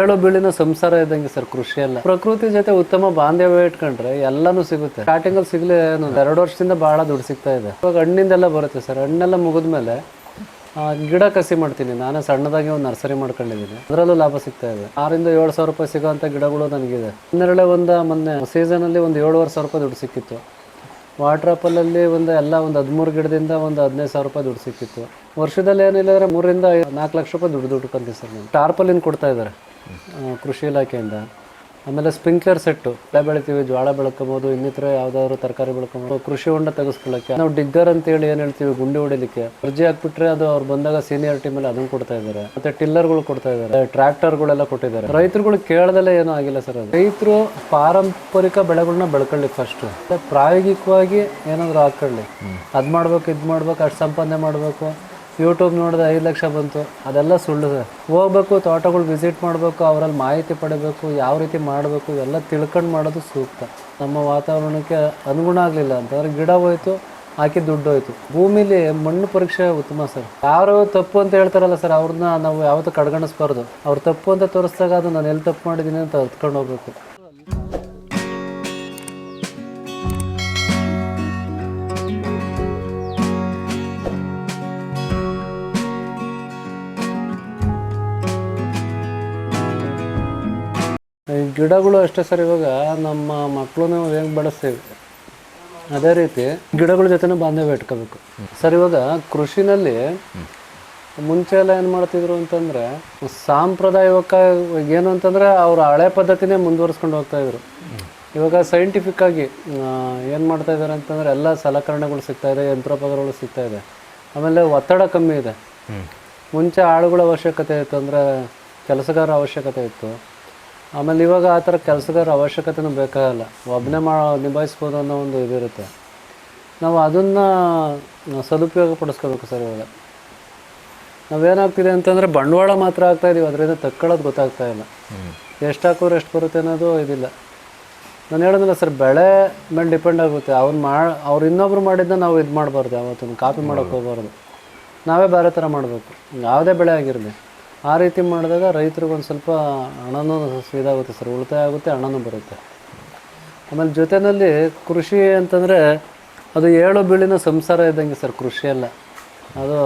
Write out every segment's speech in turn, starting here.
ಏಳು ಬೀಳಿನ ಸಂಸಾರ ಇದ್ದಂಗೆ ಸರ್ ಕೃಷಿ ಎಲ್ಲ. ಪ್ರಕೃತಿ ಜೊತೆ ಉತ್ತಮ ಬಾಂಧವ್ಯ ಇಟ್ಕೊಂಡ್ರೆ ಎಲ್ಲಾನು ಸಿಗುತ್ತೆ. ಸ್ಟಾರ್ಟಿಂಗ್ ಅಲ್ಲಿ ಸಿಗ್ಲಿ ಎರಡು ವರ್ಷದಿಂದ ಬಹಳ ದುಡ್ಡು ಸಿಗ್ತಾ ಇದೆ. ಇವಾಗ ಹಣ್ಣಿಂದೆಲ್ಲ ಬರುತ್ತೆ ಸರ್. ಹಣ್ಣೆಲ್ಲ ಮುಗಿದ್ಮೇಲೆ ಮೇಲೆ ಗಿಡ ಕಸಿ ಮಾಡ್ತೀನಿ. ನಾನೇ ಸಣ್ಣದಾಗಿ ಒಂದು ನರ್ಸರಿ ಮಾಡ್ಕೊಂಡಿದ್ದೀನಿ. ಅದರಲ್ಲೂ ಲಾಭ ಸಿಗ್ತಾ ಇದೆ. ಆರಿಂದ ಏಳು ಸಾವಿರ ರೂಪಾಯಿ ಸಿಗೋಂಥ ಗಿಡಗಳು ನನಗಿದೆ. ಹನ್ನೆರಡೇ ಒಂದು ಮೊನ್ನೆ ಸೀಸನ್ ಅಲ್ಲಿ ಒಂದು ಏಳುವರೆ ಸಾವಿರ ರೂಪಾಯಿ ದುಡ್ಡು ಸಿಕ್ಕಿತ್ತು. ವಾಟರ್ ಆಪಲಲ್ಲಿ ಒಂದು ಎಲ್ಲ ಒಂದು ಹದಿಮೂರು ಗಿಡದಿಂದ ಒಂದು ಹದಿನೈದು ಸಾವಿರ ರೂಪಾಯಿ ದುಡ್ಡು ಸಿಕ್ಕಿತ್ತು. ವರ್ಷದಲ್ಲಿ ಏನಿಲ್ಲ ಅಂದರೆ ಮೂರಿಂದ ನಾಲ್ಕು ಲಕ್ಷ ರೂಪಾಯಿ ದುಡ್ಡು ದುಡ್ಡು ಕಂತೀನಿ ಸರ್ ನಾನು. ಟಾರ್ಪಲಿನ್ ಕೊಡ್ತಾ ಇದ್ದಾರೆ. ಕೃಷಿ ಇಲಾಖೆಯಿಂದ. ಆಮೇಲೆ ಸ್ಪ್ರಿಂಕ್ಲರ್ ಸೆಟ್ಟು, ಬೆಳೆ ಬೆಳಿತೀವಿ ಜೋಳ ಬೆಳ್ಕೊಬೋದು, ಇನ್ನಿತರ ಯಾವ್ದಾದ್ರು ತರಕಾರಿ ಬೆಳ್ಕೊಬೋದು, ಕೃಷಿ ಹೊಂಡ ತೆಗೆಸ್ಕೊಳ್ಳೋಕೆ ನಾವು ಡಿಗ್ಗರ್ ಅಂತ ಏನು ಹೇಳ್ತೀವಿ, ಗುಂಡಿ ಹೊಡಿಲಿಕ್ಕೆ. ಅರ್ಜಿ ಹಾಕ್ಬಿಟ್ರೆ ಅದು ಅವ್ರು ಬಂದಾಗ ಸೀನಿಯರ್ ಟೀಮ್ ಅದನ್ನು ಅದನ್ನ ಕೊಡ್ತಾ ಇದ್ದಾರೆ. ಮತ್ತೆ ಟಿಲ್ಲರ್ಗಳು ಕೊಡ್ತಾ ಇದ್ದಾರೆ, ಟ್ರ್ಯಾಕ್ಟರ್ಗಳೆಲ್ಲ ಕೊಟ್ಟಿದ್ದಾರೆ. ರೈತರುಗಳು ಕೇಳದಲ್ಲೇ ಏನೂ ಆಗಿಲ್ಲ ಸರ್ ಅದು. ರೈತರು ಪಾರಂಪರಿಕ ಬೆಳೆಗಳನ್ನ ಬೆಳ್ಕೊಳ್ಳಿ ಫಸ್ಟ್ ಪ್ರಾಯೋಗಿಕವಾಗಿ ಏನಾದ್ರು ಹಾಕೊಳ್ಳಿ ಅದು ಮಾಡ್ಬೇಕು, ಇದು ಮಾಡ್ಬೇಕು, ಅಷ್ಟು ಸಂಪಾದನೆ ಮಾಡ್ಬೇಕು. ಯೂಟ್ಯೂಬ್ ನೋಡಿದ್ರೆ ಐದು ಲಕ್ಷ ಬಂತು. ಅದೆಲ್ಲ ಸುಳ್ಳು ಸರ್. ಹೋಗ್ಬೇಕು, ತೋಟಗಳು ವಿಸಿಟ್ ಮಾಡಬೇಕು, ಅವರಲ್ಲಿ ಮಾಹಿತಿ ಪಡಿಬೇಕು, ಯಾವ ರೀತಿ ಮಾಡಬೇಕು, ಎಲ್ಲ ತಿಳ್ಕೊಂಡು ಮಾಡೋದು ಸೂಕ್ತ. ನಮ್ಮ ವಾತಾವರಣಕ್ಕೆ ಅನುಗುಣ ಆಗಲಿಲ್ಲ ಅಂತಂದ್ರೆ ಗಿಡ ಹೋಯ್ತು, ಹಾಕಿ ದುಡ್ಡು ಹೋಯ್ತು. ಭೂಮಿಲಿ ಮಣ್ಣು ಪರೀಕ್ಷೆ ಉತ್ತಮ ಸರ್. ಯಾರು ತಪ್ಪು ಅಂತ ಹೇಳ್ತಾರಲ್ಲ ಸರ್, ಅವ್ರನ್ನ ನಾವು ಯಾವತ್ತೂ ಕಡ್ಗಣಿಸ್ಬಾರ್ದು. ಅವ್ರು ತಪ್ಪು ಅಂತ ತೋರಿಸಿದಾಗ ಅದು ನಾನು ಎಲ್ಲಿ ತಪ್ಪು ಮಾಡಿದ್ದೀನಿ ಅಂತ ಹತ್ಕೊಂಡು ಹೋಗ್ಬೇಕು. ಗಿಡಗಳು ಅಷ್ಟೇ ಸರ್ ಇವಾಗ ನಮ್ಮ ಮಕ್ಕಳನ್ನ ಹೆಂಗೆ ಬೆಳೆಸ್ತೀವಿ? ಅದೇ ರೀತಿ ಗಿಡಗಳ ಜೊತೆನೂ ಬಾಂಧವ್ಯ ಇಟ್ಕೋಬೇಕು. ಸರ್ ಇವಾಗ ಕೃಷಿನಲ್ಲಿ ಮುಂಚೆ ಎಲ್ಲ ಏನು ಮಾಡ್ತಿದ್ರು ಅಂತಂದರೆ ಸಾಂಪ್ರದಾಯಿಕ ಏನು ಅಂತಂದರೆ ಅವ್ರ ಹಳೆ ಪದ್ಧತಿನೇ ಮುಂದುವರಿಸ್ಕೊಂಡು ಹೋಗ್ತಾ ಇದ್ರು. ಇವಾಗ ಸೈಂಟಿಫಿಕ್ ಆಗಿ ಏನು ಮಾಡ್ತಾ ಇದ್ದಾರೆ ಅಂತಂದ್ರೆ ಎಲ್ಲ ಸಲಕರಣೆಗಳು ಸಿಗ್ತಾ ಇದೆ ಯಂತ್ರೋಪಕರಣಗಳು ಸಿಗ್ತಾ ಇದೆ. ಆಮೇಲೆ ಒತ್ತಡ ಕಮ್ಮಿ ಇದೆ. ಮುಂಚೆ ಆಳುಗಳ ಅವಶ್ಯಕತೆ ಇತ್ತು ಅಂದರೆ ಕೆಲಸಗಾರ ಅವಶ್ಯಕತೆ ಇತ್ತು. ಆಮೇಲೆ ಇವಾಗ ಆ ಥರ ಕೆಲಸಗಾರ ಅವಶ್ಯಕತೆನೂ ಬೇಕಾಗಲ್ಲ. ಒಬ್ಬನೇ ಮಾ ನಿಭಾಯಿಸ್ಬೋದು ಅನ್ನೋ ಒಂದು ಇದಿರುತ್ತೆ ನಾವು ಅದನ್ನು ಸದುಪಯೋಗ ಪಡಿಸ್ಕೋಬೇಕು ಸರ್ ಇವಾಗ. ನಾವೇನಾಗ್ತಿದೆ ಅಂತಂದರೆ ಬಂಡವಾಳ ಮಾತ್ರ ಆಗ್ತಾ ಇದೀವಿ. ಅದರಿಂದ ತಕ್ಕೊಳ್ಳೋದು ಗೊತ್ತಾಗ್ತಾ ಇಲ್ಲ. ಎಷ್ಟು ಹಾಕೋರು ಎಷ್ಟು ಬರುತ್ತೆ ಅನ್ನೋದು ಇದಿಲ್ಲ. ನಾನು ಹೇಳೋದಿಲ್ಲ ಸರ್ ಬೆಳೆ ಮೇಲೆ ಡಿಪೆಂಡ್ ಆಗುತ್ತೆ. ಅವ್ನು ಮಾ ಅವ್ರು ಇನ್ನೊಬ್ರು ಮಾಡಿದ್ದ ನಾವು ಇದು ಮಾಡಬಾರ್ದು ಯಾವತ್ತೂ ಕಾಪಿ ಮಾಡೋಕ್ಕೆ ಹೋಗ್ಬಾರ್ದು. ನಾವೇ ಬೇರೆ ಥರ ಮಾಡಬೇಕು. ಯಾವುದೇ ಬೆಳೆ ಆಗಿರಲಿ. ಆ ರೀತಿ ಮಾಡಿದಾಗ ರೈತರಿಗೆ ಒಂದು ಸ್ವಲ್ಪ ಹಣನೂ ಇದಾಗುತ್ತೆ ಸರ್ ಉಳಿತಾಯ ಆಗುತ್ತೆ ಹಣನೂ ಬರುತ್ತೆ. ಆಮೇಲೆ ಜೊತೆಯಲ್ಲಿ ಕೃಷಿ ಅಂತಂದರೆ ಅದು ಏಳು ಬೀಳಿನ ಸಂಸಾರ ಇದ್ದಂಗೆ ಸರ್ ಕೃಷಿಯೆಲ್ಲ ಅದು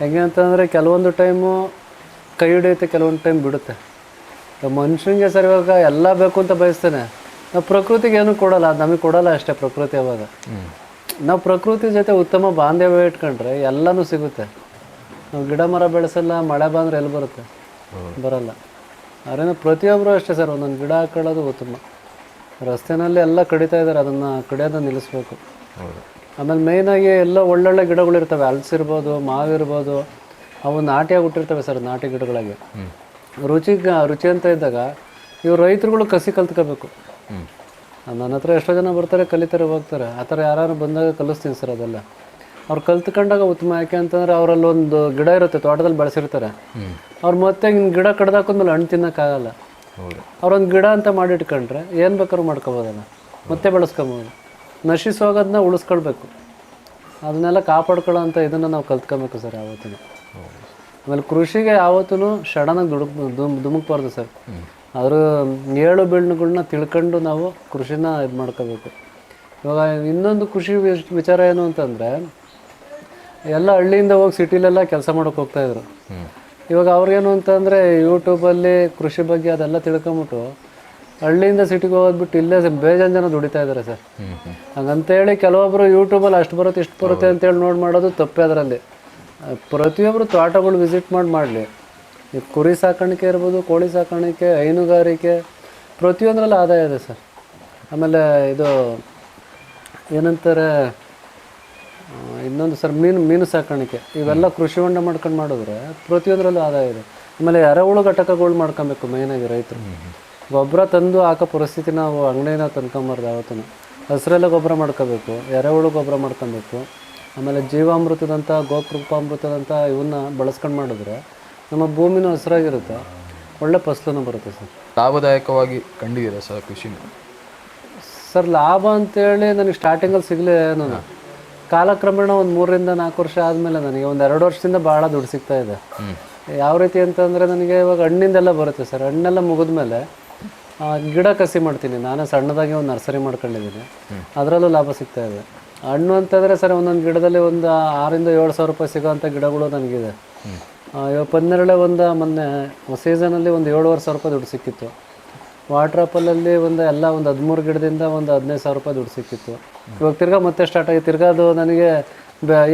ಹೆಂಗೆ ಅಂತಂದರೆ ಕೆಲವೊಂದು ಟೈಮು ಕೈ ಹಿಡಿಯುತ್ತೆ ಕೆಲವೊಂದು ಟೈಮ್ ಬಿಡುತ್ತೆ. ಮನುಷ್ಯನಿಗೆ ಸರ್ ಇವಾಗ ಎಲ್ಲ ಬೇಕು ಅಂತ ಬಯಸ್ತೇನೆ ನಾವು ಪ್ರಕೃತಿಗೆ ಏನೂ ಕೊಡಲ್ಲ ಅದು ನಮಗೆ ಕೊಡಲ್ಲ ಅಷ್ಟೇ ಪ್ರಕೃತಿ ಅವಾಗ. ನಾವು ಪ್ರಕೃತಿ ಜೊತೆ ಉತ್ತಮ ಬಾಂಧವ್ಯ ಇಟ್ಕೊಂಡ್ರೆ ಎಲ್ಲನೂ ಸಿಗುತ್ತೆ. ನಾವು ಗಿಡ ಮರ ಬೆಳೆಸಲ್ಲ ಮಳೆ ಬಂದರೆ ಎಲ್ಲಿ ಬರುತ್ತೆ? ಬರಲ್ಲ. ಅದರಿಂದ ಪ್ರತಿಯೊಬ್ಬರು ಅಷ್ಟೇ ಸರ್ ಒಂದೊಂದು ಗಿಡ ಹಾಕೊಳ್ಳೋದು ಉತ್ತಮ. ರಸ್ತೆನಲ್ಲಿ ಎಲ್ಲ ಕಡಿತಾ ಇದ್ದಾರೆ ಅದನ್ನು ಕಡಿಯೋದನ್ನ ನಿಲ್ಲಿಸ್ಬೇಕು. ಆಮೇಲೆ ಮೇಯ್ನಾಗಿ ಎಲ್ಲ ಒಳ್ಳೊಳ್ಳೆ ಗಿಡಗಳಿರ್ತವೆ ಇರ್ತವೆ ಹಲ್ಸಿರ್ಬೋದು ಮಾವಿರ್ಬೋದು ಅವು ನಾಟಿಯಾಗಿ ಹುಟ್ಟಿರ್ತವೆ ಸರ್ ನಾಟಿ ಗಿಡಗಳಾಗಿ. ರುಚಿ ರುಚಿ ಅಂತ ಇದ್ದಾಗ ಇವು ರೈತರುಗಳು ಕಸಿ ಕಲ್ತ್ಕೋಬೇಕು. ನನ್ನ ಹತ್ರ ಎಷ್ಟೋ ಜನ ಬರ್ತಾರೆ ಕಲಿತಾರೆ ಹೋಗ್ತಾರೆ. ಆ ಥರ ಯಾರು ಬಂದಾಗ ಕಲಿಸ್ತೀನಿ ಸರ್ ಅದೆಲ್ಲ. ಅವ್ರು ಕಲ್ತ್ಕೊಂಡಾಗ ಉತ್ತಮ. ಯಾಕೆ ಅಂತಂದ್ರೆ ಅವರಲ್ಲಿ ಒಂದು ಗಿಡ ಇರುತ್ತೆ ತೋಟದಲ್ಲಿ ಬೆಳೆಸಿರ್ತಾರೆ. ಅವ್ರು ಮತ್ತೆ ಹಿಂಗೆ ಗಿಡ ಕಡ್ದಾಕೊಂಡ್ಮೇಲೆ ಹಣ್ಣು ತಿನ್ನೋಕ್ಕಾಗಲ್ಲ ಅವ್ರೊಂದು ಗಿಡ ಅಂತ ಮಾಡಿಟ್ಕೊಂಡ್ರೆ ಏನು ಬೇಕಾದ್ರೂ ಮಾಡ್ಕೋಬೋದಲ್ಲ. ಮತ್ತೆ ಬೆಳೆಸ್ಕೊಬೋದು. ನಶಿಸೋಗೋದನ್ನ ಉಳಿಸ್ಕೊಳ್ಬೇಕು. ಅದನ್ನೆಲ್ಲ ಕಾಪಾಡ್ಕೊಳ್ಳೋ ಅಂತ ಇದನ್ನು ನಾವು ಕಲ್ತ್ಕೊಬೇಕು ಸರ್ ಯಾವತ್ತೂ ಆಮೇಲೆ ಕೃಷಿಗೆ ಯಾವತ್ತೂ ಸಡನ್ನಾಗಿ ದುಡುಕ್ ದುಮ್ ಧುಮುಕ್ಬಾರ್ದು ಸರ್. ಅದ್ರ ಏಳು ಬೀಳ್ನುಗಳನ್ನ ತಿಳ್ಕೊಂಡು ನಾವು ಕೃಷಿನ ಇದು ಮಾಡ್ಕೋಬೇಕು. ಇವಾಗ ಇನ್ನೊಂದು ಕೃಷಿ ವಿಚಾರ ಏನು ಅಂತಂದರೆ ಎಲ್ಲ ಹಳ್ಳಿಯಿಂದ ಹೋಗಿ ಸಿಟಿಲೆಲ್ಲ ಕೆಲಸ ಮಾಡೋಕೆ ಹೋಗ್ತಾ ಹೋಗ್ತಾಯಿದ್ರು ಇವಾಗ ಅವ್ರಿಗೇನು ಅಂತಂದರೆ ಯೂಟ್ಯೂಬಲ್ಲಿ ಕೃಷಿ ಬಗ್ಗೆ ಅದೆಲ್ಲ ತಿಳ್ಕೊಂಬಿಟ್ಟು ಹಳ್ಳಿಯಿಂದ ಸಿಟಿಗೆ ಹೋಗೋದ್ಬಿಟ್ಟು ಇಲ್ಲೇ ಬೇಜಾನ್ ಜನ ದುಡಿತಾ ಇದ್ದಾರೆ ಸರ್. ಹಂಗಂತೇಳಿ ಕೆಲವೊಬ್ಬರು ಯೂಟ್ಯೂಬಲ್ಲಿ ಅಷ್ಟು ಬರುತ್ತೆ ಇಷ್ಟು ಬರುತ್ತೆ ಅಂತೇಳಿ ನೋಡಿ ಮಾಡೋದು ತಪ್ಪೇ ಅದರಲ್ಲಿ. ಪ್ರತಿಯೊಬ್ಬರು ತೋಟಗಳು ವಿಸಿಟ್ ಮಾಡಿ ಮಾಡಲಿ. ಈ ಕುರಿ ಸಾಕಾಣಿಕೆ ಇರ್ಬೋದು ಕೋಳಿ ಸಾಕಾಣಿಕೆ ಹೈನುಗಾರಿಕೆ ಪ್ರತಿಯೊಂದರಲ್ಲಿ ಆದಾಯ ಇದೆ ಸರ್. ಆಮೇಲೆ ಇದು ಏನಂತಾರೆ ಇನ್ನೊಂದು ಸರ್ ಮೀನು ಮೀನು ಸಾಕಾಣಿಕೆ. ಇವೆಲ್ಲ ಕೃಷಿ ಹೊಂಡ ಮಾಡ್ಕೊಂಡು ಮಾಡಿದ್ರೆ ಪ್ರತಿಯೊಂದರಲ್ಲೂ ಆದಾಯ ಇದೆ. ಆಮೇಲೆ ಎರೆಹುಳು ಘಟಕಗಳು ಮಾಡ್ಕೊಬೇಕು ಮೇಯ್ನಾಗಿ ರೈತರು. ಗೊಬ್ಬರ ತಂದು ಹಾಕೋ ಪರಿಸ್ಥಿತಿ ನಾವು ಅಂಗಡಿನ ತಂದ್ಕೊಂಬಾರ್ದು ಯಾವತ್ತೂ ಹಸಿರೆಲ್ಲ ಗೊಬ್ಬರ ಮಾಡ್ಕೋಬೇಕು ಎರೆಹುಳು ಗೊಬ್ಬರ ಮಾಡ್ಕೊಬೇಕು. ಆಮೇಲೆ ಜೀವಾಮೃತದಂಥ ಗೋಕೃಪಾಮೃತದಂಥ ಇವನ್ನ ಬಳಸ್ಕೊಂಡು ಮಾಡಿದ್ರೆ ನಮ್ಮ ಭೂಮಿನೂ ಹಸಿರಾಗಿರುತ್ತೆ. ಒಳ್ಳೆ ಫಸಲೂ ಬರುತ್ತೆ ಸರ್. ಲಾಭದಾಯಕವಾಗಿ ಕಂಡಿದ್ದೀರಾ ಸರ್ ಕೃಷಿನ? ಸರ್ ಲಾಭ ಅಂತೇಳಿ ನನಗೆ ಸ್ಟಾರ್ಟಿಂಗಲ್ಲಿ ಸಿಗಲೇ ನಾನು ಕಾಲಕ್ರಮೇಣ ಒಂದು ಮೂರರಿಂದ ನಾಲ್ಕು ವರ್ಷ ಆದಮೇಲೆ ನನಗೆ ಒಂದು ಎರಡು ವರ್ಷದಿಂದ ಭಾಳ ದುಡ್ಡು ಸಿಗ್ತಾ ಇದೆ. ಯಾವ ರೀತಿ ಅಂತಂದರೆ ನನಗೆ ಇವಾಗ ಹಣ್ಣಿಂದೆಲ್ಲ ಬರುತ್ತೆ ಸರ್. ಹಣ್ಣೆಲ್ಲ ಮುಗಿದ ಮೇಲೆ ಗಿಡ ಕಸಿ ಮಾಡ್ತೀನಿ. ನಾನೇ ಸಣ್ಣದಾಗಿ ಒಂದು ನರ್ಸರಿ ಮಾಡ್ಕೊಂಡಿದ್ದೀನಿ. ಅದರಲ್ಲೂ ಲಾಭ ಸಿಗ್ತಾ ಇದೆ. ಹಣ್ಣು ಅಂತಂದರೆ ಸರ್ ಒಂದೊಂದು ಗಿಡದಲ್ಲಿ ಒಂದು ಆರಿಂದ ಏಳು ಸಾವಿರ ರೂಪಾಯಿ ಸಿಗೋವಂಥ ಗಿಡಗಳು ನನಗಿದೆ. ಇವಾಗ ಪನ್ನೆರಳೆ ಒಂದು ಮೊನ್ನೆ ಸೀಸನಲ್ಲಿ ಒಂದು ಏಳುವರೆ ಸಾವಿರ ರೂಪಾಯಿ ದುಡ್ಡು ಸಿಕ್ಕಿತ್ತು. ವಾಟರ್ ಆಪಲಲ್ಲಿ ಒಂದು ಎಲ್ಲ ಒಂದು ಹದಿಮೂರು ಗಿಡದಿಂದ ಒಂದು ಹದಿನೈದು ಸಾವಿರ ರೂಪಾಯಿ ದುಡ್ಡು ಸಿಕ್ಕಿತ್ತು. ಇವಾಗ ತಿರ್ಗಾ ಮತ್ತೆ ಸ್ಟಾರ್ಟ್ ಆಗಿ ತಿರ್ಗಾ ಅದು ನನಗೆ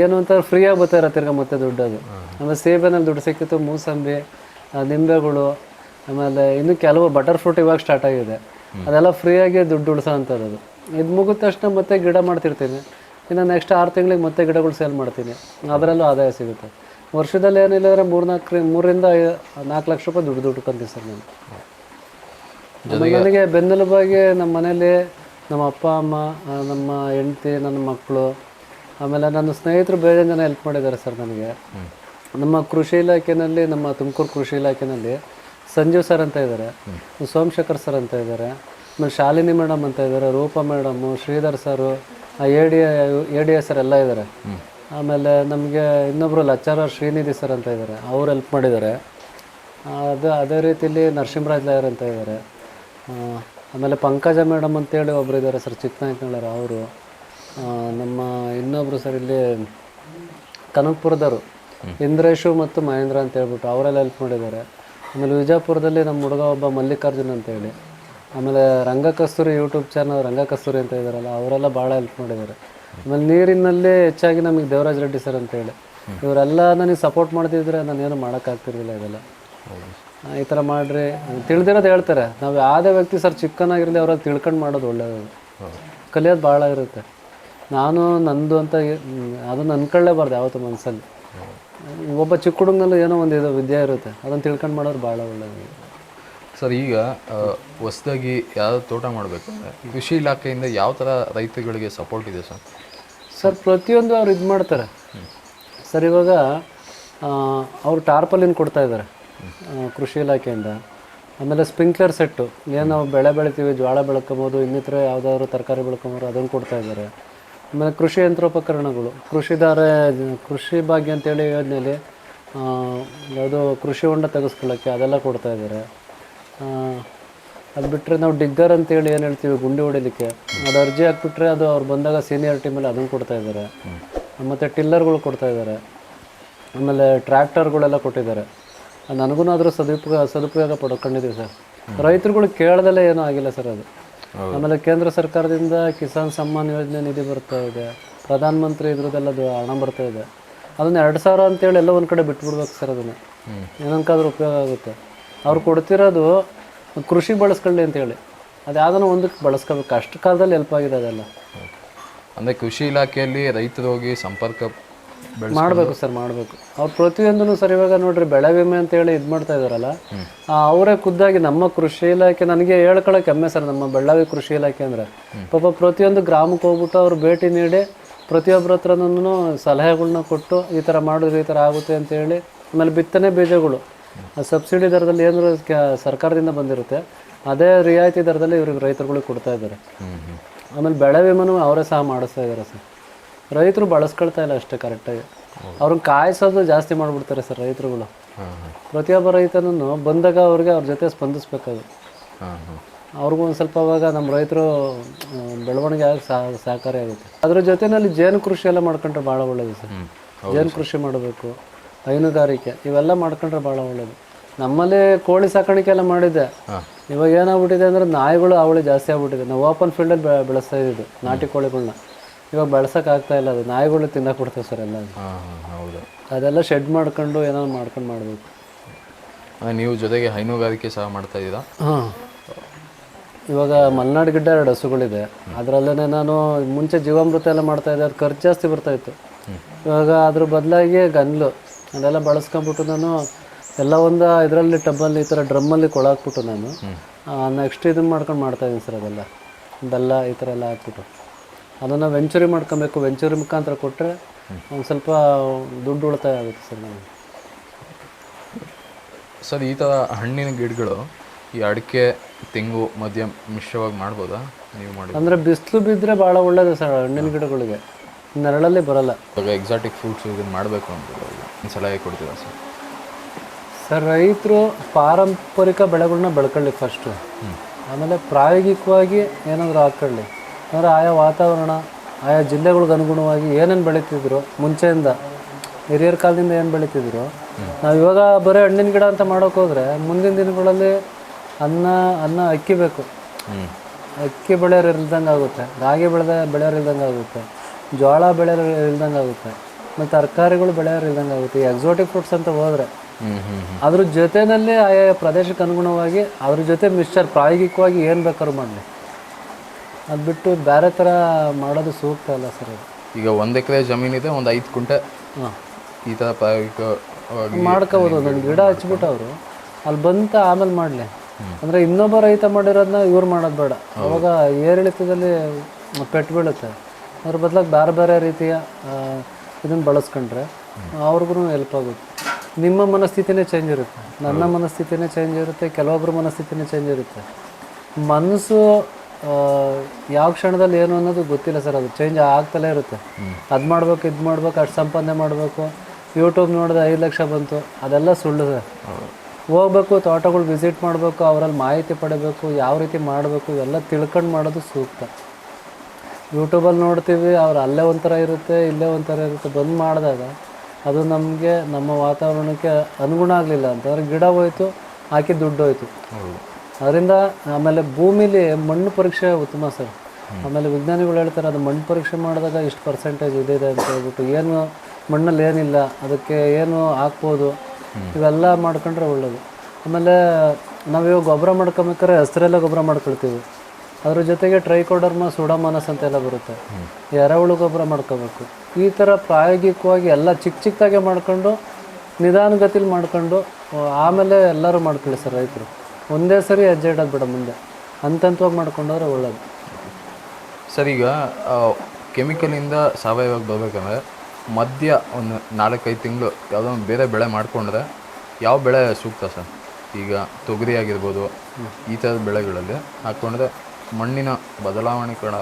ಏನು ಅಂತ ಫ್ರೀಯಾಗಿ ಬರ್ತಾ ಇರೋ ತಿರ್ಗಾ ಮತ್ತೆ ದುಡ್ಡು ಅದು. ಆಮೇಲೆ ಸೇಬಿನಲ್ಲಿ ದುಡ್ಡು ಸಿಕ್ಕಿತ್ತು, ಮೂಸಂಬಿ ನಿಂಬೆಗಳು ಆಮೇಲೆ ಇನ್ನು ಕೆಲವು ಬಟರ್ ಫ್ರೂಟ್ ಇವಾಗ ಸ್ಟಾರ್ಟ್ ಆಗಿದೆ. ಅದೆಲ್ಲ ಫ್ರೀಯಾಗಿ ದುಡ್ಡು ಉಳಿಸೋ ಅಂಥದ್ದು ಇದು ಮುಗಿದ ತಕ್ಷಣ ಮತ್ತೆ ಗಿಡ ಮಾಡ್ತಿರ್ತೀನಿ. ಇನ್ನು ನೆಕ್ಸ್ಟ್ ಆರು ತಿಂಗಳಿಗೆ ಮತ್ತೆ ಗಿಡಗಳು ಸೇಲ್ ಮಾಡ್ತೀನಿ. ಅದರಲ್ಲೂ ಆದಾಯ ಸಿಗುತ್ತೆ. ವರ್ಷದಲ್ಲಿ ಏನಿಲ್ಲ ಅಂದರೆ ಮೂರು ನಾಲ್ಕು ಮೂರರಿಂದ ನಾಲ್ಕು ಲಕ್ಷ ರೂಪಾಯಿ ದುಡ್ಡು ದುಡ್ಕೊಂತೀನಿ ಸರ್ ನಾನು. ನನಗೆ ಬೆನ್ನೆಲುಬಾಗಿ ನಮ್ಮ ಮನೇಲಿ ನಮ್ಮ ಅಪ್ಪ ಅಮ್ಮ ನಮ್ಮ ಹೆಂಡತಿ ನನ್ನ ಮಕ್ಕಳು ಆಮೇಲೆ ನನ್ನ ಸ್ನೇಹಿತರು ಬೇರೆ ಜನ ಹೆಲ್ಪ್ ಮಾಡಿದ್ದಾರೆ ಸರ್ ನನಗೆ. ನಮ್ಮ ಕೃಷಿ ಇಲಾಖೆನಲ್ಲಿ ನಮ್ಮ ತುಮಕೂರು ಕೃಷಿ ಇಲಾಖೆನಲ್ಲಿ ಸಂಜೀವ್ ಸರ್ ಅಂತ ಇದ್ದಾರೆ ಸೋಮಶೇಖರ್ ಸರ್ ಅಂತ ಇದ್ದಾರೆ ಆಮೇಲೆ ಶಾಲಿನಿ ಮೇಡಮ್ ಅಂತ ಇದ್ದಾರೆ Roopa madam Shridhar sir A D A D S sir ಎಲ್ಲ ಇದ್ದಾರೆ. ಆಮೇಲೆ ನಮಗೆ ಇನ್ನೊಬ್ಬರು ಲಚ್ಚಾರ ಶ್ರೀನಿಧಿ ಸರ್ ಅಂತ ಇದ್ದಾರೆ ಅವ್ರು ಹೆಲ್ಪ್ ಮಾಡಿದ್ದಾರೆ. ಅದು ಅದೇ ರೀತಿಯಲ್ಲಿ ನರಸಿಂಹರಾಜ್ ಲಾಯರ್ ಅಂತ ಇದ್ದಾರೆ. ಆಮೇಲೆ ಪಂಕಜ ಮೇಡಮ್ ಅಂತೇಳಿ ಒಬ್ಬರು ಇದ್ದಾರೆ ಸರ್ ಚಿಕ್ಕನಾಯಕನಳ್ಳಿ ಅವರು. ನಮ್ಮ ಇನ್ನೊಬ್ಬರು ಸರ್ ಇಲ್ಲಿ ಕನಕಪುರದವರು. ಇಂದ್ರೇಶು ಮತ್ತು ಮಹೇಂದ್ರ ಅಂತ ಹೇಳ್ಬಿಟ್ಟು ಅವರೆಲ್ಲ ಹೆಲ್ಪ್ ಮಾಡಿದ್ದಾರೆ. ಆಮೇಲೆ ವಿಜಯಪುರದಲ್ಲಿ ನಮ್ಮ ಹುಡುಗ ಒಬ್ಬ ಮಲ್ಲಿಕಾರ್ಜುನ್ ಅಂತೇಳಿ. ಆಮೇಲೆ ರಂಗಕಸ್ತೂರಿ ಯೂಟ್ಯೂಬ್ ಚಾನಲ್ ರಂಗಕಸ್ತೂರಿ ಅಂತ ಇದ್ದಾರಲ್ಲ ಅವರೆಲ್ಲ ಭಾಳ ಹೆಲ್ಪ್ ಮಾಡಿದ್ದಾರೆ. ಆಮೇಲೆ ನೀರಿನಲ್ಲಿ ಹೆಚ್ಚಾಗಿ ನಮಗೆ ದೇವರಾಜ್ ರೆಡ್ಡಿ ಸರ್ ಅಂತೇಳಿ. ಇವರೆಲ್ಲ ನನಗೆ ಸಪೋರ್ಟ್ ಮಾಡ್ತಿದ್ರೆ ನಾನೇನು ಮಾಡೋಕ್ಕಾಗ್ತಿರ್ಲಿಲ್ಲ ಇದೆಲ್ಲ. ಈ ಥರ ಮಾಡಿರಿ. ತಿಳಿದಿರೋದು ಹೇಳ್ತಾರೆ. ನಾವು ಯಾವುದೇ ವ್ಯಕ್ತಿ ಸರ್ ಚಿಕ್ಕನಾಗಿರಲಿ ಅವ್ರಲ್ಲಿ ತಿಳ್ಕೊಂಡು ಮಾಡೋದು ಒಳ್ಳೆಯದು ಕಲಿಯೋದು ಭಾಳ ಇರುತ್ತೆ. ನಾನು ನಂದು ಅಂತ ಅದನ್ನು ಅಂದ್ಕೊಳ್ಳೇಬಾರ್ದು ಯಾವತ್ತು ಮನಸ್ಸಲ್ಲಿ ಒಬ್ಬ ಚಿಕ್ಕ ಹುಡುಗನಲ್ಲೂ ಏನೋ ಒಂದು ಇದು ವಿದ್ಯೆ ಇರುತ್ತೆ. ಅದನ್ನು ತಿಳ್ಕೊಂಡು ಮಾಡೋದು ಭಾಳ ಒಳ್ಳೆಯದು ಸರ್ ಈಗ ಹೊಸದಾಗಿ ಯಾವ ತೋಟ ಮಾಡಬೇಕು ಕೃಷಿ ಇಲಾಖೆಯಿಂದ ಯಾವ ಥರ ರೈತಗಳಿಗೆ ಸಪೋರ್ಟ್ ಇದೆ ಸರ್? ಸರ್ ಪ್ರತಿಯೊಂದು ಅವ್ರು ಇದು ಮಾಡ್ತಾರೆ. ಸರ್ ಇವಾಗ ಅವ್ರು ಟಾರ್ಪಲಿನ್ ಕೊಡ್ತಾ ಇದ್ದಾರೆ ಕೃಷಿ ಇಲಾಖೆಯಿಂದ. ಆಮೇಲೆ ಸ್ಪ್ರಿಂಕ್ಲರ್ ಸೆಟ್ಟು. ಏನು ನಾವು ಬೆಳೆ ಬೆಳಿತೀವಿ ಜೋಳ ಬೆಳ್ಕೊಬೋದು ಇನ್ನಿತರ ಯಾವುದಾದ್ರು ತರಕಾರಿ ಬೆಳ್ಕೊಬೋದು ಅದನ್ನು ಕೊಡ್ತಾ ಇದ್ದಾರೆ. ಆಮೇಲೆ ಕೃಷಿ ಯಂತ್ರೋಪಕರಣಗಳು. ಕೃಷಿದಾರೆ ಕೃಷಿ ಭಾಗ್ಯ ಅಂತೇಳಿ ಯೋಜನೆಯಲ್ಲಿ ಯಾವುದು ಕೃಷಿ ಹೊಂಡ ತೆಗೆಸ್ಕೊಳ್ಳೋಕ್ಕೆ ಅದೆಲ್ಲ ಕೊಡ್ತಾ ಇದ್ದಾರೆ. ಅದು ಬಿಟ್ಟರೆ ನಾವು ಡಿಗ್ಗರ್ ಅಂತೇಳಿ ಏನು ಹೇಳ್ತೀವಿ ಗುಂಡಿ ಹೊಡಿಲಿಕ್ಕೆ. ಅದು ಅರ್ಜಿ ಹಾಕ್ಬಿಟ್ರೆ ಅದು ಅವ್ರು ಬಂದಾಗ ಸೀನಿಯರ್ ಟೀಮಲ್ಲಿ ಅದನ್ನು ಕೊಡ್ತಾ ಇದ್ದಾರೆ. ಮತ್ತು ಟಿಲ್ಲರ್ಗಳು ಕೊಡ್ತಾ ಇದ್ದಾರೆ. ಆಮೇಲೆ ಟ್ರ್ಯಾಕ್ಟರ್ಗಳೆಲ್ಲ ಕೊಟ್ಟಿದ್ದಾರೆ. ನನಗೂ ಅದರ ಸದುಪಯೋಗ ಸದುಪಯೋಗ ಪಡ್ಕೊಂಡಿದ್ದೀವಿ ಸರ್. ರೈತರುಗಳು ಕೇಳದಲ್ಲೇ ಏನೂ ಆಗಿಲ್ಲ ಸರ್ ಅದು. ಆಮೇಲೆ ಕೇಂದ್ರ ಸರ್ಕಾರದಿಂದ ಕಿಸಾನ್ ಸಮ್ಮಾನ್ ಯೋಜನೆ ನಿಧಿ ಬರ್ತಾ ಇದೆ. ಪ್ರಧಾನ ಮಂತ್ರಿ ಇದ್ರದ್ದೆಲ್ಲ ಅದು ಹಣ ಬರ್ತಾ ಇದೆ. ಅದನ್ನ ಎರಡು ಸಾವಿರ ಅಂತೇಳಿ ಎಲ್ಲ ಒಂದು ಕಡೆ ಬಿಟ್ಬಿಡ್ಬೇಕು ಸರ್ ಅದನ್ನು. ಏನಂಕಾದ್ರೂ ಉಪಯೋಗ ಆಗುತ್ತೆ. ಅವ್ರು ಕೊಡ್ತಿರೋದು ಕೃಷಿ ಬಳಸ್ಕೊಳ್ಳಿ ಅಂತೇಳಿ. ಅದು ಯಾವುದನ್ನ ಒಂದಕ್ಕೆ ಬಳಸ್ಕೋಬೇಕು. ಅಷ್ಟು ಕಾಲದಲ್ಲಿ ಹೆಲ್ಪ್ ಆಗಿದೆ ಅದೆಲ್ಲ. ಅಂದರೆ ಕೃಷಿ ಇಲಾಖೆಯಲ್ಲಿ ರೈತರು ಹೋಗಿ ಸಂಪರ್ಕ ಮಾಡಬೇಕು ಸರ್ ಮಾಡಬೇಕು. ಅವ್ರು ಪ್ರತಿಯೊಂದೂ ಸರ್ ಇವಾಗ ನೋಡ್ರಿ ಬೆಳೆ ವಿಮೆ ಅಂತೇಳಿ ಇದು ಮಾಡ್ತಾ ಇದಾರಲ್ಲ ಅವರೇ ಖುದ್ದಾಗಿ ನಮ್ಮ ಕೃಷಿ ಇಲಾಖೆ ನನಗೆ ಹೇಳ್ಕೊಳಕ್ಕೆ ಹೆಮ್ಮೆ ಸರ್ ನಮ್ಮ ಬೆಳ್ಳಾವಿ ಕೃಷಿ ಇಲಾಖೆ ಅಂದರೆ. ಪಾಪ ಪ್ರತಿಯೊಂದು ಗ್ರಾಮಕ್ಕೆ ಹೋಗ್ಬಿಟ್ಟು ಅವ್ರು ಭೇಟಿ ನೀಡಿ ಪ್ರತಿಯೊಬ್ಬರ ಹತ್ರನೂ ಸಲಹೆಗಳನ್ನ ಕೊಟ್ಟು ಈ ಥರ ಮಾಡಿದ್ರೆ ಈ ಥರ ಆಗುತ್ತೆ ಅಂತೇಳಿ ಆಮೇಲೆ ಬಿತ್ತನೆ ಬೀಜಗಳು. ಸಬ್ಸಿಡಿ ದರದಲ್ಲಿ ಏನು ಸರ್ಕಾರದಿಂದ ಬಂದಿರುತ್ತೆ ಅದೇ ರಿಯಾಯಿತಿ ದರದಲ್ಲಿ ಇವ್ರಿಗೆ ರೈತರುಗಳಿಗೆ ಕೊಡ್ತಾ ಇದ್ದಾರೆ. ಆಮೇಲೆ ಬೆಳೆ ವಿಮೆನೂ ಅವರೇ ಸಹ ಮಾಡಿಸ್ತಾ ಇದ್ದಾರೆ ಸರ್. ರೈತರು ಬಳಸ್ಕೊಳ್ತಾ ಇಲ್ಲ ಅಷ್ಟೇ ಕರೆಕ್ಟಾಗಿ ಅವ್ರನ್ನ ಕಾಯಿಸೋದು ಜಾಸ್ತಿ ಮಾಡಿಬಿಡ್ತಾರೆ ಸರ್ ರೈತರುಗಳು. ಪ್ರತಿಯೊಬ್ಬ ರೈತನನ್ನು ಬಂದಾಗ ಅವ್ರಿಗೆ ಅವ್ರ ಜೊತೆ ಸ್ಪಂದಿಸ್ಬೇಕದು ಅವ್ರಿಗೂ ಒಂದು ಸ್ವಲ್ಪ ಅವಾಗ ನಮ್ಮ ರೈತರು ಬೆಳವಣಿಗೆ ಆಗಿ ಸಹಕಾರಿ ಆಗುತ್ತೆ. ಅದ್ರ ಜೊತೆನಲ್ಲಿ ಜೇನು ಕೃಷಿ ಎಲ್ಲ ಮಾಡ್ಕೊಂಡ್ರೆ ಭಾಳ ಒಳ್ಳೇದು ಸರ್. ಜೇನು ಕೃಷಿ ಮಾಡಬೇಕು ಹೈನುಗಾರಿಕೆ ಇವೆಲ್ಲ ಮಾಡ್ಕೊಂಡ್ರೆ ಭಾಳ ಒಳ್ಳೇದು. ನಮ್ಮಲ್ಲಿ ಕೋಳಿ ಸಾಕಾಣಿಕೆ ಎಲ್ಲ ಮಾಡಿದ್ದೆ ಇವಾಗ ಏನಾಗ್ಬಿಟ್ಟಿದೆ ಅಂದ್ರೆ ನಾಯಿಗಳು ಅವಳಿ ಜಾಸ್ತಿ ಆಗ್ಬಿಟ್ಟಿದೆ. ನಾವು ಓಪನ್ ಫೀಲ್ಡಲ್ಲಿ ಬೆಳೆಸ್ತಾ ಇದ್ದಿದ್ದು ನಾಟಿ ಕೋಳಿಗಳನ್ನ ಇವಾಗ ಬಳಸೋಕ್ಕಾಗ್ತಾ ಆಗ್ತಾ ಇಲ್ಲ ಅದು ನಾಯಿಗಳು ತಿನ್ನಕ್ಕೆ ಕೊಡ್ತೇವೆ ಸರ್ ಎಲ್ಲ ಹೌದು. ಅದೆಲ್ಲ ಶೆಡ್ ಮಾಡ್ಕೊಂಡು ಏನಾದ್ರು ಮಾಡ್ಕೊಂಡು ಮಾಡಬೇಕು. ನೀವು ಜೊತೆಗೆ ಹೈನುಗಾರಿಕೆ ಸಹ ಮಾಡ್ತಾ ಇದ್ದೀರಾ? ಹಾಂ. ಇವಾಗ ಮಲ್ನಾಡ್ ಗಿಡ್ಡ ಎರಡು ಹಸುಗಳಿದೆ. ಅದರಲ್ಲೇ ನಾನು ಮುಂಚೆ ಜೀವಾಮೃತ ಎಲ್ಲ ಮಾಡ್ತಾ ಇದ್ದೆ ಅದು ಖರ್ಚು ಜಾಸ್ತಿ ಬರ್ತಾ ಇತ್ತು. ಇವಾಗ ಅದ್ರ ಬದಲಾಗಿ ಗನ್ಲು ಅದೆಲ್ಲ ಬಳಸ್ಕೊಂಬಿಟ್ಟು ನಾನು ಎಲ್ಲ ಒಂದು ಇದರಲ್ಲಿ ಟಬ್ಬಲ್ಲಿ ಈ ಥರ ಡ್ರಮ್ಮಲ್ಲಿ ಕೊಳಾಕ್ಬಿಟ್ಟು ನಾನು ನೆಕ್ಸ್ಟ್ ಇದನ್ನ ಮಾಡ್ಕೊಂಡು ಮಾಡ್ತಾ ಇದ್ದೀನಿ ಸರ್ ಅದೆಲ್ಲ. ಬೆಲ್ಲ ಈ ಥರ ಎಲ್ಲ ಹಾಕ್ಬಿಟ್ಟು. ಅದನ್ನು ವೆಂಚುರಿ ಮಾಡ್ಕೊಬೇಕು. ವೆಂಚುರಿ ಮುಖಾಂತರ ಕೊಟ್ಟರೆ ಒಂದು ಸ್ವಲ್ಪ ದುಡ್ಡು ಉಳಿತಾಯ ಆಗುತ್ತೆ ಸರ್ ನನಗೆ ಸರ್ ಈ ಥರ ಹಣ್ಣಿನ ಗಿಡಗಳು ಈ ಅಡಿಕೆ ತೆಂಗು ಮದ್ಯ ಮಿಶ್ರವಾಗಿ ಮಾಡ್ಬೋದಾ? ನೀವು ಮಾಡಿ ಅಂದರೆ ಬಿಸಿಲು ಬಿದ್ದರೆ ಭಾಳ ಒಳ್ಳೇದು ಸರ್ ಹಣ್ಣಿನ ಗಿಡಗಳಿಗೆ. ನೆರಳಲ್ಲಿ ಬರಲ್ಲ. ಇವಾಗ ಎಕ್ಸಾಟಿಕ್ ಫ್ರೂಟ್ಸ್ ಇದನ್ನು ಮಾಡಬೇಕು ಅಂತ ಒಂದು ಸಲಹೆ ಕೊಡ್ತೀರಾ ಸರ್? ಸರ್ ರೈತರು ಪಾರಂಪರಿಕ ಬೆಳೆಗಳನ್ನ ಬೆಳ್ಕೊಳ್ಳಿ ಫಸ್ಟು ಆಮೇಲೆ ಪ್ರಾಯೋಗಿಕವಾಗಿ ಏನಾದರೂ ಹಾಕ್ಕೊಳ್ಳಿ. ಅಂದರೆ ಆಯಾ ವಾತಾವರಣ ಆಯಾ ಜಿಲ್ಲೆಗಳಿಗೆ ಅನುಗುಣವಾಗಿ ಏನೇನು ಬೆಳೀತಿದ್ರು ಮುಂಚೆಯಿಂದ ಹಿರಿಯರ ಕಾಲದಿಂದ ಏನು ಬೆಳೀತಿದ್ರು ನಾವು ಇವಾಗ ಬರೀ ಹಣ್ಣಿನ ಗಿಡ ಅಂತ ಮಾಡೋಕೆ ಹೋದರೆ ಮುಂದಿನ ದಿನಗಳಲ್ಲಿ ಅನ್ನ ಅನ್ನ ಅಕ್ಕಿ ಬೇಕು. ಅಕ್ಕಿ ಬೆಳೆಯೋರು ಇಲ್ದಂಗೆ ಆಗುತ್ತೆ ರಾಗಿ ಬೆಳೆದ ಬೆಳೆಯೋರು ಇಲ್ದಂಗೆ ಆಗುತ್ತೆ ಜೋಳ ಬೆಳೆಯೋರು ಇಲ್ದಂಗೆ ಆಗುತ್ತೆ ಮತ್ತು ತರಕಾರಿಗಳು ಬೆಳೆಯೋರು ಇಲ್ದಂಗೆ ಆಗುತ್ತೆ ಎಕ್ಸೋಟಿಕ್ ಎಕ್ಸಾಟಿಕ್ ಫ್ರೂಟ್ಸ್ ಅಂತ ಹೋದರೆ ಅದ್ರ ಜೊತೆಯಲ್ಲಿ ಆಯಾ ಪ್ರದೇಶಕ್ಕೆ ಅನುಗುಣವಾಗಿ ಅದ್ರ ಜೊತೆ ಮಿಕ್ಸ್ಚರ್ ಪ್ರಾಯೋಗಿಕವಾಗಿ ಏನು ಬೇಕಾದ್ರೂ ಮಾಡಲಿ. ಅದು ಬಿಟ್ಟು ಬೇರೆ ಥರ ಮಾಡೋದು ಸೂಕ್ತ ಅಲ್ಲ ಸರ್ ಅದು. ಈಗ ಒಂದು ಎಕರೆ ಜಮೀನಿದೆ ಒಂದು ಐದು ಕುಂಟೆ. ಹಾಂ. ಈ ಥರ ಪ್ರಾಯೋಗಿಕವಾಗಿ ಮಾಡ್ಕೋಬೋದು ಒಂದೊಂದು ಗಿಡ ಹಚ್ಬಿಟ್ಟು ಅವರು. ಅಲ್ಲಿ ಬಂತ ಆಮೇಲೆ ಮಾಡಲಿ. ಅಂದರೆ ಇನ್ನೊಬ್ಬ ರೈತ ಮಾಡಿರೋದನ್ನ ಇವ್ರು ಮಾಡೋದು ಬೇಡ. ಅವಾಗ ಏರಿಳಿತದಲ್ಲಿ ಪೆಟ್ಟು ಬೀಳುತ್ತೆ. ಅದ್ರ ಬದಲಾಗಿ ಬೇರೆ ಬೇರೆ ರೀತಿಯ ಇದನ್ನು ಬಳಸ್ಕೊಂಡ್ರೆ ಅವ್ರಿಗೂ ಹೆಲ್ಪ್ ಆಗುತ್ತೆ. ನಿಮ್ಮ ಮನಸ್ಥಿತಿನೇ ಚೇಂಜ್ ಇರುತ್ತೆ. ನನ್ನ ಮನಸ್ಥಿತಿನೇ ಚೇಂಜ್ ಇರುತ್ತೆ ಕೆಲವೊಬ್ಬರ ಮನಸ್ಥಿತಿನೇ ಚೇಂಜ್ ಇರುತ್ತೆ. ಮನಸ್ಸು ಯಾವ ಕ್ಷಣದಲ್ಲಿ ಏನು ಅನ್ನೋದು ಗೊತ್ತಿಲ್ಲ ಸರ್, ಅದು ಚೇಂಜ್ ಆಗ್ತಲೇ ಇರುತ್ತೆ. ಅದು ಮಾಡ್ಬೇಕು, ಇದು ಮಾಡ್ಬೇಕು, ಅಷ್ಟು ಸಂಪಾದನೆ ಮಾಡಬೇಕು. ಯೂಟ್ಯೂಬ್ ನೋಡಿದ್ರೆ ಐದು ಲಕ್ಷ ಬಂತು, ಅದೆಲ್ಲ ಸುಳ್ಳು ಸರ್. ಹೋಗ್ಬೇಕು, ತೋಟಗಳು ವಿಸಿಟ್ ಮಾಡಬೇಕು, ಅವರಲ್ಲಿ ಮಾಹಿತಿ ಪಡಿಬೇಕು, ಯಾವ ರೀತಿ ಮಾಡಬೇಕು ಎಲ್ಲ ತಿಳ್ಕೊಂಡು ಮಾಡೋದು ಸೂಕ್ತ. ಯೂಟ್ಯೂಬಲ್ಲಿ ನೋಡ್ತೀವಿ, ಅವ್ರು ಅಲ್ಲೇ ಒಂಥರ ಇರುತ್ತೆ, ಇಲ್ಲೇ ಒಂಥರ ಇರುತ್ತೆ, ಬಂದು ಮಾಡಿದಾಗ ಅದು ನಮಗೆ, ನಮ್ಮ ವಾತಾವರಣಕ್ಕೆ ಅನುಗುಣ ಆಗಲಿಲ್ಲ ಅಂತಂದ್ರೆ ಗಿಡ ಹೋಯ್ತು ಹಾಕಿ ದುಡ್ಡು ಹೋಯ್ತು. ಅದರಿಂದ ಆಮೇಲೆ ಭೂಮಿಲಿ ಮಣ್ಣು ಪರೀಕ್ಷೆ ಉತ್ತಮ ಸರ್. ಆಮೇಲೆ ವಿಜ್ಞಾನಿಗಳು ಹೇಳ್ತಾರೆ ಅದು ಮಣ್ಣು ಪರೀಕ್ಷೆ ಮಾಡಿದಾಗ ಇಷ್ಟು ಪರ್ಸೆಂಟೇಜ್ ಇದೆ ಅಂತ ಹೇಳ್ಬಿಟ್ಟು ಏನು ಮಣ್ಣಲ್ಲಿ ಏನಿಲ್ಲ, ಅದಕ್ಕೆ ಏನು ಹಾಕ್ಬೋದು, ಇವೆಲ್ಲ ಮಾಡ್ಕೊಂಡ್ರೆ ಒಳ್ಳೇದು. ಆಮೇಲೆ ನಾವು ಇವಾಗ ಗೊಬ್ಬರ ಮಾಡ್ಕೊಬೇಕಾದ್ರೆ ಹೆಸರೆಲ್ಲ ಗೊಬ್ಬರ ಮಾಡ್ಕೊಳ್ತೀವಿ. ಅದ್ರ ಜೊತೆಗೆ ಟ್ರೈಕೋಡರ್ಮ ಅಂತ ಅಂತೆಲ್ಲ ಬರುತ್ತೆ. ಎರೆಹುಳು ಗೊಬ್ಬರ ಮಾಡ್ಕೋಬೇಕು. ಈ ಥರ ಪ್ರಾಯೋಗಿಕವಾಗಿ ಎಲ್ಲ ಚಿಕ್ಕ ಚಿಕ್ಕದಾಗೆ ಮಾಡ್ಕೊಂಡು ನಿಧಾನಗತಿಲಿ ಮಾಡ್ಕೊಂಡು ಆಮೇಲೆ ಎಲ್ಲರೂ ಮಾಡ್ಕೊಳ್ಳಿ ಸರ್ ರೈತರು. ಒಂದೇ ಸರಿ ಹೆಜ್ಜೆ ಇಡೋದು ಬೇಡ ಮುಂದೆ. ಹಂತಂತವಾಗಿ ಮಾಡ್ಕೊಂಡೋದ್ರೆ ಒಳ್ಳೇದು. ಸರ್ ಈಗ ಕೆಮಿಕಲಿಂದ ಸಾವಯವಕ್ಕೆ ಬರಬೇಕಂದ್ರೆ ಮಧ್ಯ ಒಂದು ನಾಲ್ಕೈದು ತಿಂಗಳು ಯಾವುದೋ ಒಂದು ಬೇರೆ ಬೆಳೆ ಮಾಡಿಕೊಂಡ್ರೆ ಯಾವ ಬೆಳೆ ಸೂಕ್ತ ಸರ್? ಈಗ ತೊಗರಿ ಆಗಿರ್ಬೋದು ಈ ಥರದ ಬೆಳೆಗಳಲ್ಲಿ ಹಾಕ್ಕೊಂಡ್ರೆ ಮಣ್ಣಿನ ಬದಲಾವಣೆ ಕೂಡ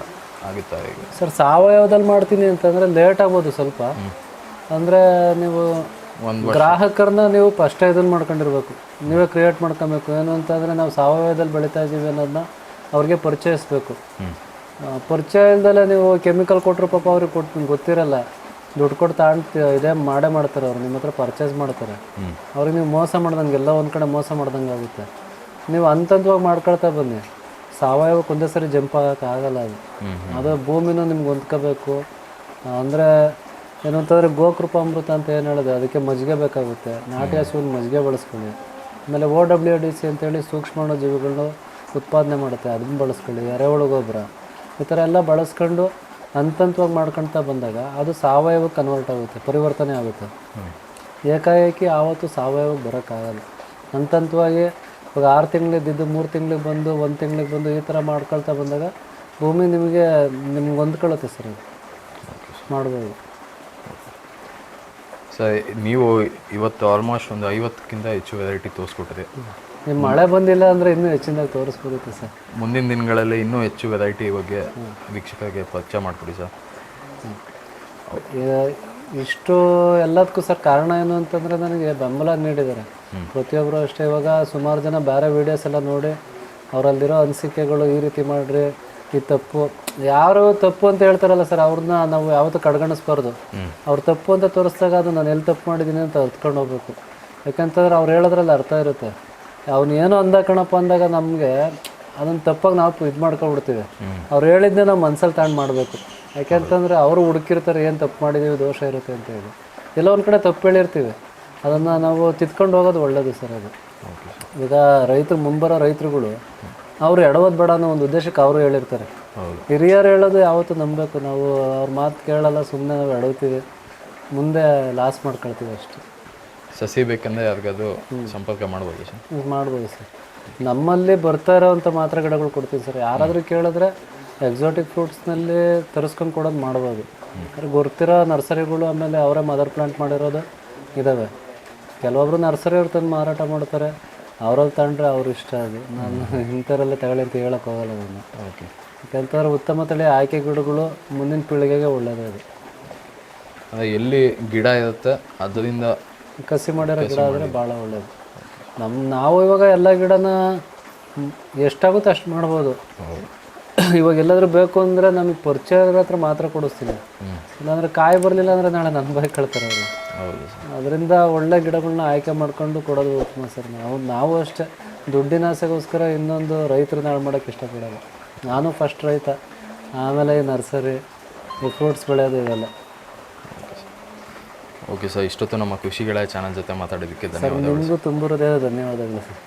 ಆಗುತ್ತಾ ಈಗ. ಸರ್ ಸಾವಯವದಲ್ಲಿ ಮಾಡ್ತೀನಿ ಅಂತಂದರೆ ಲೇಟ್ ಆಗ್ಬೋದು ಸ್ವಲ್ಪ. ಅಂದರೆ ನೀವು ಒಂದು ಗ್ರಾಹಕರನ್ನ ನೀವು ಫಸ್ಟ್ ಇದನ್ನು ಮಾಡ್ಕೊಂಡಿರ್ಬೇಕು. ನೀವೇ ಕ್ರಿಯೇಟ್ ಮಾಡ್ಕೊಬೇಕು. ಏನು ಅಂತಂದರೆ ನಾವು ಸಾವಯವದಲ್ಲಿ ಬೆಳೀತಾ ಇದ್ದೀವಿ ಅನ್ನೋದನ್ನ ಅವ್ರಿಗೆ ಪರಿಚಯಿಸ್ಬೇಕು. ಪರಿಚಯ ಇಲ್ದಲೆ ನೀವು ಕೆಮಿಕಲ್ ಕೊಟ್ಟರು ಪಾಪ ಅವ್ರಿಗೆ ಕೊಟ್ಟು ಗೊತ್ತಿರಲ್ಲ. ದುಡ್ಡು ಕೊಟ್ಟು ತಾಂಡ್ ಇದೇ ಮಾಡೇ ಮಾಡ್ತಾರೆ ಅವ್ರು. ನಿಮ್ಮ ಹತ್ರ ಪರ್ಚೇಸ್ ಮಾಡ್ತಾರೆ. ಅವ್ರಿಗೆ ನೀವು ಮೋಸ ಮಾಡ್ದಂಗೆ ಎಲ್ಲ ಒಂದು ಕಡೆ ಮೋಸ ಮಾಡ್ದಂಗೆ ಆಗುತ್ತೆ. ನೀವು ಹಂತಂತವಾಗಿ ಮಾಡ್ಕೊಳ್ತಾ ಬನ್ನಿ. ಸಾವಯವಕ್ಕೆ ಒಂದೇ ಸರಿ ಜಂಪ್ ಆಗೋಕ್ಕಾಗಲ್ಲ ಅದು. ಅದು ಭೂಮಿನೂ ನಿಮ್ಗೆ ಹೊಂದ್ಕೋಬೇಕು. ಅಂದರೆ ಏನಂತಂದರೆ ಗೋಕೃಪಾಮೃತ ಅಂತ ಏನು ಹೇಳಿದೆ, ಅದಕ್ಕೆ ಮಜ್ಜಿಗೆ ಬೇಕಾಗುತ್ತೆ. ನಾಟಿ ಹಸುವಿನ ಮಜ್ಜಿಗೆ ಬಳಸ್ಕೊಳ್ಳಿ. ಆಮೇಲೆ ಓ ಡಬ್ಲ್ಯೂ ಡಿ ಸಿ ಅಂತೇಳಿ ಸೂಕ್ಷ್ಮಾಣು ಜೀವಿಗಳನ್ನು ಉತ್ಪಾದನೆ ಮಾಡುತ್ತೆ, ಅದನ್ನು ಬಳಸ್ಕೊಳ್ಳಿ. ಎರೆಹುಳು ಗೊಬ್ಬರ. ಈ ಥರ ಎಲ್ಲ ಬಳಸ್ಕೊಂಡು ಹಂತಂತವಾಗಿ ಮಾಡ್ಕೊಳ್ತಾ ಬಂದಾಗ ಅದು ಸಾವಯವಕ್ಕೆ ಕನ್ವರ್ಟ್ ಆಗುತ್ತೆ, ಪರಿವರ್ತನೆ ಆಗುತ್ತೆ. ಏಕಾಏಕಿ ಆವತ್ತು ಸಾವಯವಕ್ಕೆ ಬರೋಕ್ಕಾಗಲ್ಲ. ಹಂತಂತವಾಗಿ ಇವಾಗ ಆರು ತಿಂಗಳಿದ್ದು ಮೂರು ತಿಂಗಳಿಗೆ ಬಂದು, ಒಂದು ತಿಂಗಳಿಗೆ ಬಂದು ಈ ಥರ ಮಾಡ್ಕೊಳ್ತಾ ಬಂದಾಗ ಭೂಮಿ ನಿಮಗೆ ನಿಮ್ಗೆ ಹೊಂದ್ಕೊಳ್ಳುತ್ತೆ ಸರ್ ಮಾಡ್ಬೋದು. ಸರ್ ನೀವು ಇವತ್ತು ಆಲ್ಮೋಸ್ಟ್ ಒಂದು ಐವತ್ತಕ್ಕಿಂತ ಹೆಚ್ಚು ವೆರೈಟಿ ತೋರಿಸ್ಕೊಟ್ಟಿದೆ. ನಿಮ್ಮ ಮಳೆ ಬಂದಿಲ್ಲ ಅಂದರೆ ಇನ್ನೂ ಹೆಚ್ಚಿನದಾಗಿ ತೋರಿಸ್ಬೋದಿತ್ತು ಸರ್. ಮುಂದಿನ ದಿನಗಳಲ್ಲಿ ಇನ್ನೂ ಹೆಚ್ಚು ವೆರೈಟಿ ಬಗ್ಗೆ ವೀಕ್ಷಕರಿಗೆ ಪರಿಚಯ ಮಾಡಿಕೊಡಿ ಸರ್. ಇಷ್ಟು ಎಲ್ಲದಕ್ಕೂ ಸರ್ ಕಾರಣ ಏನು ಅಂತಂದರೆ ನನಗೆ ಬೆಂಬಲ ನೀಡಿದ್ದಾರೆ. ಪ್ರತಿಯೊಬ್ಬರು ಅಷ್ಟೇ ಇವಾಗ ಸುಮಾರು ಜನ ಬೇರೆ ವೀಡಿಯೋಸ್ ಎಲ್ಲ ನೋಡಿ ಅವರಲ್ಲಿರೋ ಅನಿಸಿಕೆಗಳು ಈ ರೀತಿ ಮಾಡಿರಿ ಈ ತಪ್ಪು ಯಾರು ತಪ್ಪು ಅಂತ ಹೇಳ್ತಾರಲ್ಲ ಸರ್ ಅವ್ರನ್ನ ನಾವು ಯಾವತ್ತೂ ಕಡ್ಗಣಿಸ್ಬಾರ್ದು. ಅವ್ರು ತಪ್ಪು ಅಂತ ತೋರಿಸಿದಾಗ ಅದು ನಾನು ಎಲ್ಲಿ ತಪ್ಪು ಮಾಡಿದ್ದೀನಿ ಅಂತ ಅರ್ತ್ಕೊಂಡು ಹೋಗ್ಬೇಕು. ಯಾಕಂತಂದ್ರೆ ಅವ್ರು ಹೇಳೋದ್ರಲ್ಲಿ ಅರ್ಥ ಇರುತ್ತೆ. ಅವ್ನು ಏನೋ ಅಂದ ಕಣಪ್ಪ ಅಂದಾಗ ನಮಗೆ ಅದನ್ನು ತಪ್ಪಾಗಿ ನಾವು ಇದು ಮಾಡ್ಕೊಂಡ್ಬಿಡ್ತೀವಿ. ಅವ್ರು ಹೇಳಿದ್ದೆ ನಾವು ಮನ್ಸಲ್ಲಿ ತಾಂಡ್ ಮಾಡಬೇಕು. ಯಾಕೆಂತಂದ್ರೆ ಅವರು ಹುಡುಕಿರ್ತಾರೆ ಏನು ತಪ್ಪು ಮಾಡಿದ್ದೀವಿ ದೋಷ ಇರುತ್ತೆ ಅಂತ ಹೇಳಿ. ಎಲ್ಲ ಒಂದು ಕಡೆ ತಪ್ಪು ಹೇಳಿರ್ತೀವಿ. ಅದನ್ನು ನಾವು ತಿದ್ಕೊಂಡು ಹೋಗೋದು ಒಳ್ಳೇದು ಸರ್ ಅದು. ಈಗ ರೈತರು ಮುಂಬರೋ ರೈತರುಗಳು ಅವರು ಎಡವದ್ ಬೇಡ ಅನ್ನೋ ಒಂದು ಉದ್ದೇಶಕ್ಕೆ ಅವರು ಹೇಳಿರ್ತಾರೆ. ಹಿರಿಯರು ಹೇಳೋದು ಯಾವತ್ತೂ ನಂಬಬೇಕು. ನಾವು ಅವ್ರ ಮಾತು ಕೇಳಲ್ಲ ಸುಮ್ಮನೆ ನಾವು ಎಡವ್ತೀವಿ. ಮುಂದೆ ಲಾಸ್ ಮಾಡ್ಕೊಳ್ತೀವಿ ಅಷ್ಟೇ. ಸಸಿ ಬೇಕಂದ್ರೆ ಯಾರಿಗಾದ್ರು ಸಂಪರ್ಕ ಮಾಡ್ಬೋದು ಸರ್? ಮಾಡ್ಬೋದು ಸರ್. ನಮ್ಮಲ್ಲಿ ಬರ್ತಾ ಇರೋವಂಥ ಮಾತ್ರ ಗಿಡಗಳು ಕೊಡ್ತೀವಿ ಸರ್. ಯಾರಾದರೂ ಕೇಳಿದ್ರೆ ಎಕ್ಸಾಟಿಕ್ ಫ್ರೂಟ್ಸ್ನಲ್ಲಿ ತರಿಸ್ಕೊಂಡು ಕೊಡೋದು ಮಾಡ್ಬೋದು. ಅಂದರೆ ಗೊತ್ತಿರೋ ನರ್ಸರಿಗಳು ಆಮೇಲೆ ಅವರೇ ಮದರ್ ಪ್ಲಾಂಟ್ ಮಾಡಿರೋದು ಇದ್ದಾವೆ ಕೆಲವೊಬ್ರು ನರ್ಸರಿ ಅವ್ರು ತಂದು ಮಾರಾಟ ಮಾಡ್ತಾರೆ. ಅವ್ರಲ್ಲಿ ತಗೊಂಡ್ರೆ ಅವ್ರ ಇಷ್ಟ ಅದು. ನಾನು ಇಂಥವರೆಲ್ಲ ತಗೊಳ್ಳಿ ಅಂತ ಹೇಳಕ್ ಹೋಗಲ್ಲ ನಾನು. ಓಕೆ ಯಾಕಂತಂದ್ರೆ ಉತ್ತಮ ತಳಿ ಆಯ್ಕೆ ಗಿಡಗಳು ಮುಂದಿನ ಪೀಳಿಗೆಗೆ ಒಳ್ಳೆಯದು ಅದು. ಎಲ್ಲಿ ಗಿಡ ಇರುತ್ತೆ ಅದರಿಂದ ಕಸಿ ಮಾಡಿರೋ ಗಿಡ ಆದರೆ ಭಾಳ ಒಳ್ಳೆಯದು ನಮ್ಮ ನಾವು ಇವಾಗ ಎಲ್ಲ ಗಿಡನ ಎಷ್ಟಾಗುತ್ತೆ ಅಷ್ಟು ಮಾಡ್ಬೋದು. ಇವಾಗ ಎಲ್ಲಾದರೂ ಬೇಕು ಅಂದರೆ ನಮಗೆ ಪರಿಚಯದ ಹತ್ರ ಮಾತ್ರ ಕೊಡಿಸ್ತೀನಿ. ಇಲ್ಲಾಂದರೆ ಕಾಯಿ ಬರಲಿಲ್ಲ ಅಂದರೆ ನಾಳೆ ನನ್ನ ಬಾಯಿ ಕಳ್ತಾರೆ ಅವರು. ಅದರಿಂದ ಒಳ್ಳೆ ಗಿಡಗಳನ್ನ ಆಯ್ಕೆ ಮಾಡ್ಕೊಂಡು ಕೊಡೋದು ಉತ್ತಮ ಸರ್ ನಾವು. ನಾವು ಅಷ್ಟೇ. ದುಡ್ಡಿನ ಆಸೆಗೋಸ್ಕರ ಇನ್ನೊಂದು ರೈತರು ನಾಳೆ ಮಾಡೋಕ್ಕೆ ಇಷ್ಟಪಡೋಲ್ಲ. ನಾನು ಫಸ್ಟ್ ರೈತ. ಆಮೇಲೆ ಈ ನರ್ಸರಿ ಈ ಫ್ರೂಟ್ಸ್ ಬೆಳೆಯೋದು ಇವೆಲ್ಲ. ಓಕೆ ಸರ್ ಇಷ್ಟೊತ್ತು ನಮ್ಮ ಕೃಷಿಗಳ ಚಾನಲ್ ಜೊತೆ ಮಾತಾಡೋದಕ್ಕೆ ಸರ್ ತುಂಬಿರೋದೇ ನಿಮಗೂ ತುಂಬ ಹೃದಯದ ಧನ್ಯವಾದಗಳು ಸರ್.